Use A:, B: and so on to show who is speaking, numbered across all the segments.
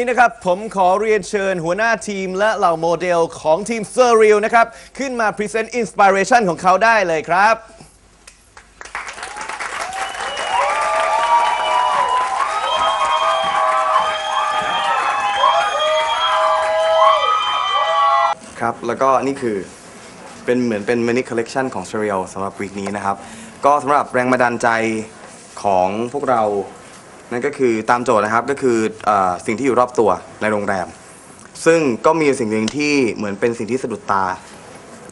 A: นี้นะครับ ผมขอเรียนเชิญหัวหน้าทีมและเหล่าโมเดลของทีม s u r r e a l นะครับ ขึ้นมาพรีเซนต์อินสปิเรชันของเขาได้เลยครับ
B: ครับ แล้วก็นี่คือเป็นเหมือนเป็นมินิคอลเลกชันของ s e r i a l สำหรับวีคนี้นะครับ ก็สำหรับแรงบันดาลใจของพวกเรา นั่นก็คือตามโจทย์นะครับก็คืออสิ่งที่อยู่รอบตัวในโรงแรม ซึ่งก็มีสิ่งหนึ่งที่เหมือนเป็นสิ่งที่สะดุดตา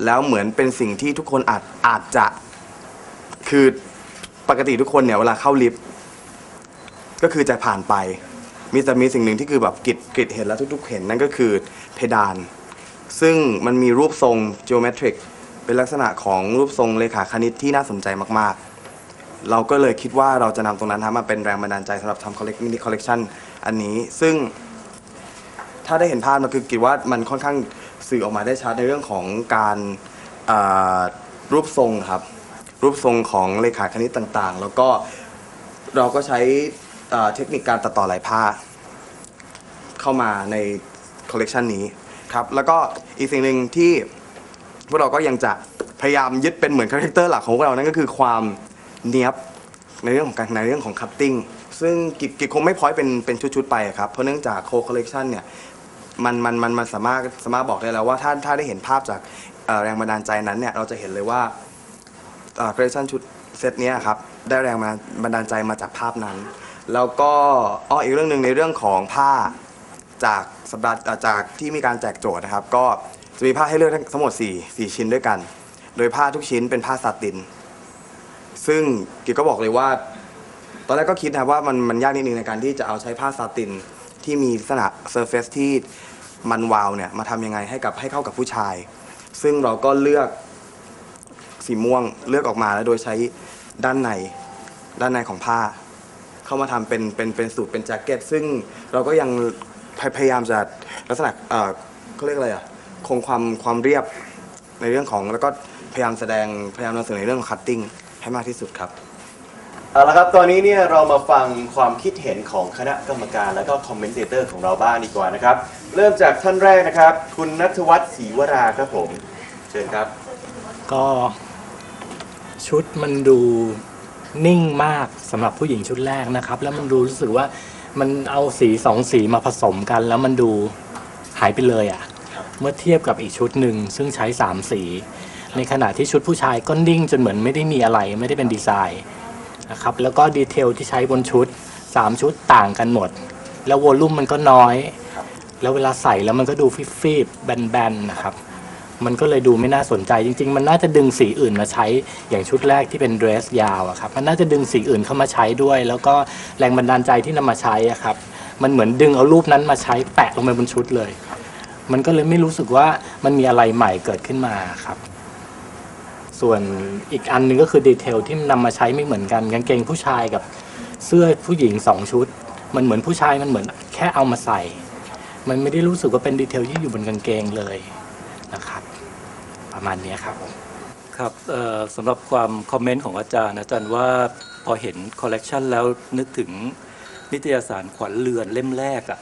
B: แล้วเหมือนเป็นสิ่งที่ทุกคนอาจอาจจะคือปกติทุกคนเนี่ยเวลาเข้าลิฟต์ก็คือจะผ่านไป มีแต่มีสิ่งหนึ่งที่คือแบบกิดกิดเห็นแล้วทุกๆเห็นนั่นก็คือเพดาน ซึ่งมันมีรูปทรง geometric เป็นลักษณะของรูปทรงเลขาคณิตที่น่าสนใจมากๆ เราก็เลยคิดว่าเราจะนำตรงนั้นมาเป็นแรงบันดาลใจสำหรับทำ collect mini collection อันนี้ซึ่งถ้าได้เห็นภาพมันคือคิดว่ามันค่อนข้างสื่อออกมาได้ชัดในเรื่องของการอ่ารูปทรงครับ รูปทรงของเลขาคณิตต่างๆ แล้วก็เราก็ใช้อ่าเทคนิคการตัดต่อลายผ้า เข้ามาในคอลเลกชันนี้ครับ แล้วก็อีกสิ่งหนึ่งที่พวกเราก็ยังจะพยายามยึดเป็นเหมือนคาแรคเตอร์หลักของพวกเรานั่นก็คือความ เนี้ยบในเรื่องของการในเรื่องของคัตติ้งซึ่งกิจกิจคงไม่พอยเป็นเป็นชุดๆไปอะครับเพราะเนื่องจากโคคอลเลกชันเนี่ยมันมันมันมันสามารถสามารถบอกได้แล้วว่าถ้าถ้าได้เห็นภาพจากเอ่อแรงบันดาลใจนั้นเนี่ยเราจะเห็นเลยว่าคอลเลกชันชุดเซตเนี้ยครับได้แรงบันดาลใจมาจากภาพนั้น แล้วก็อ้ออีกเรื่องหนึ่งในเรื่องของผ้าจากสัปดาห์เอ่อจากที่มีการแจกโจทย์นะครับ ก็จะมีผ้าให้เลือกทั้งหมด4 4ชิ้นด้วยกัน โดยผ้าทุกชิ้นเป็นผ้าซาติน ซึ่งกิจก็บอกเลยว่า ตอนแรกก็คิดนะว่ามันมันยากนิดนึงในการที่จะเอาใช้ผ้าซาตินที่มีลักษณะเซอร์เฟซที่มันวาวเนี่ยมาทำยังไงให้กับให้เข้ากับผู้ชาย ซึ่งเราก็เลือกสีม่วงเลือกออกมาแล้วโดยใช้ด้านในด้านในของผ้า เข้ามาทำเป็นเป็นเป็นสูตรเป็นแจ็คเก็ตซึ่งเราก็ยังพยพยายามจะลักษณะเอ่อเขาเรียกอะไรอะคงความความเรียบในเรื่องของแล้วก็พยายามแสดงพยายามนำเสนอในเรื่องของคัตติ้ง ให้มากที่สุดครับ
A: เอาละครับ ตอนนี้เนี่ยเรามาฟังความคิดเห็นของคณะกรรมการและก็คอมเมนเตอร์ของเราบ้างดีกว่านะครับ เริ่มจากท่านแรกนะครับ คุณนัทวัฒน์ศรีวราครับผม เชิญครับ
C: ก็ชุดมันดูนิ่งมากสำหรับผู้หญิงชุดแรกนะครับ แล้วมันดูรู้สึกว่ามันเอาสีสองสีมาผสมกัน แล้วมันดูหายไปเลยอะ่ะ เมื่อเทียบกับอีกชุดหนึ่งซึ่งใช้สามสี ในขณะที่ชุดผู้ชายก็นิ่งจนเหมือนไม่ได้มีอะไรไม่ได้เป็นดีไซน์นะครับแล้วก็ดีเทลที่ใช้บนชุดสามชุดต่างกันหมด แล้ววอลลุ่มมันก็น้อย แล้วเวลาใส่แล้วมันก็ดูฟิบๆแบนๆนะครับมันก็เลยดูไม่น่าสนใจจริง ๆ มันน่าจะดึงสีอื่นมาใช้อย่างชุดแรกที่เป็นเดรสยาวอะครับมันน่าจะดึงสีอื่นเข้ามาใช้ด้วย แล้วก็แรงบันดาลใจที่นำมาใช้อะครับมันเหมือนดึงเอารูปนั้นมาใช้แปะลงไปบนชุดเลย มันก็เลยไม่รู้สึกว่ามันมีอะไรใหม่เกิดขึ้นมาครับ ส่วนอีกอันหนึงก็คือดีเทลที่นำมาใช้ไม่เหมือนกันกางเกงผู้ชายกับเสื้อผู้หญิงสองชุด มันเหมือนผู้ชายมันเหมือนแค่เอามาใส่ มันไม่ได้รู้สึกว่าเป็นดีเทลที่อยู่บนกางเกงเลยนะครับ ประมาณเนี้ยครับผม
D: ครับเอ่อสำหรับความคอมเมนต์ของอาจารย์อาจารย์ว่าพอเห็นคอลเลกชันแล้วนึกถึงนิตยสารขวัญเรือนเล่มแรกอะ่ะ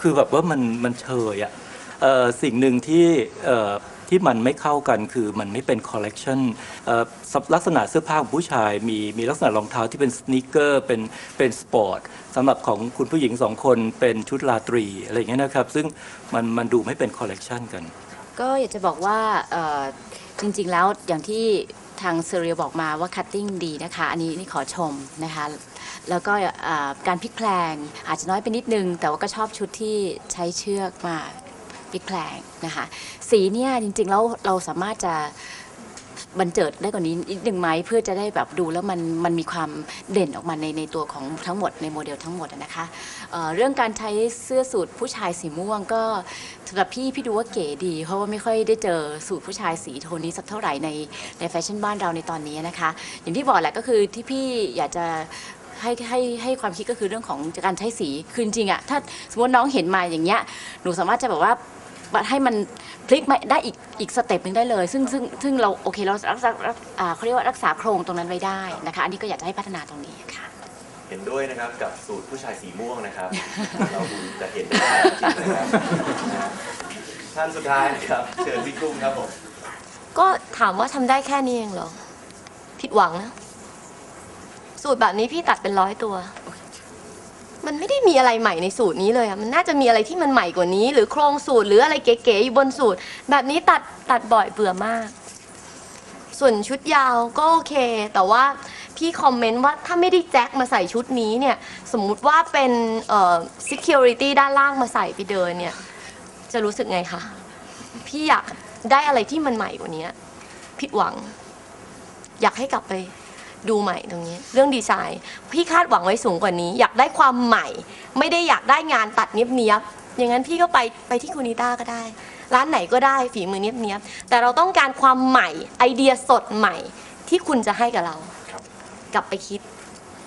D: คือแบบว่ามันมันเชยอะ่ะเอ่อสิ่งหนึ่งที่เอ่อ ที่มันไม่เข้ากันคือมันไม่เป็นคอลเลกชันลักษณะเสื้อผ้าของผู้ชายมีมีลักษณะรองเท้าที่เป็นสน e เกอร์เป็นเป็นสปอร์ตสำหรับของคุณผู้หญิงสองคนเป็นชุดราตรีอะไรอย่างเงี้ยนะครับซึ่งมันมันดูไม่เป็นคอลเลกชันกัน
E: ก็อยากจะบอกว่าจริงๆแล้วอย่างที่ทางเซเรียบอกมาว่าคัตติ้งดีนะคะ อันนี้นี่ขอชมนะคะ แล้วก็การพลิกแพลงอาจจะน้อยไปนิดนึง แต่ว่าก็ชอบชุดที่ใช้เชือกมา พลิกแพลงนะคะ สีเนี่ยจริงๆแล้วเราสามารถจะบันเจิดได้กว่านี้นิดนึงไหมเพื่อจะได้แบบดูแล้วมันมันมีความเด่นออกมาในในตัวของทั้งหมดในโมเดลทั้งหมดนะคะเเรื่องการใช้เสื้อสูทผู้ชายสีม่วงก็สำหรับพี่พี่ดูว่าเก๋ดี เพราะว่าไม่ค่อยได้เจอสูทผู้ชายสีโทนนี้สักเท่าไหร่ในในแฟชั่นบ้านเราในตอนนี้นะคะ อย่างที่บอกแหละก็คือที่พี่อยากจะให้ให้ให้ความคิดก็คือเรื่องของการใช้สี คือจริงๆอะถ้าสมมติน้องเห็นมาอย่างเงี้ยหนูสามารถจะแบบว่า ให้มันพลิกมาได้อีกอีกสเต็ปหนึ่งได้เลย ซึ่งซึ่งซึ่งเราโอเคเรารักษารักอ่าเขาเรียกว่ารักษาโครงตรงนั้นไว้ได้นะคะ อันนี้ก็อยากจะให้พัฒนาตรงนี้ค่ะ
A: เห็นด้วยนะครับกับสูตรผู้ชายสีม่วงนะครับ เราคงจะเห็นได้จริงๆนะครับนะฮะท่านสุดท้ายนะครับ เชิญพี่กุ้งครับผม
F: ก็ถามว่าทำได้แค่นี้เองเหรอ ผิดหวังนะ สูตรแบบนี้พี่ตัดเป็นร้อยตัวมัน ไม่ได้มีอะไรใหม่ในสูตรนี้เลยอะมันน่าจะมีอะไรที่มันใหม่กว่านี้ หรือโครงสูตรหรืออะไรเก๋ๆอยู่บนสูตร แบบนี้ตัดตัดบ่อยเบื่อมาก ส่วนชุดยาวก็โอเค แต่ว่าพี่คอมเมนต์ว่าถ้าไม่ได้แจ็คมาใส่ชุดนี้เนี่ยสมมุติว่าเป็นเอ่อ security ด้านล่างมาใส่ไปเดินเนี่ยจะรู้สึกไงคะพี่อยากได้อะไรที่มันใหม่กว่านี้ผิดหวัง อยากให้กลับไป ดูใหม่ตรงนี้ เรื่องดีไซน์ พี่คาดหวังไว้สูงกว่านี้ อยากได้ความใหม่ ไม่ได้อยากได้งานตัดเนียบๆอย่างนั้นพี่ก็ไปไปที่คูนิต้าก็ได้ ร้านไหนก็ได้ฝีมือเนียบๆแต่เราต้องการความใหม่ไอเดียสดใหม่ที่คุณจะให้กับเรา
A: ครับ
F: กลับไปคิด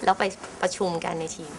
F: แล้วไปประชุมกันในทีม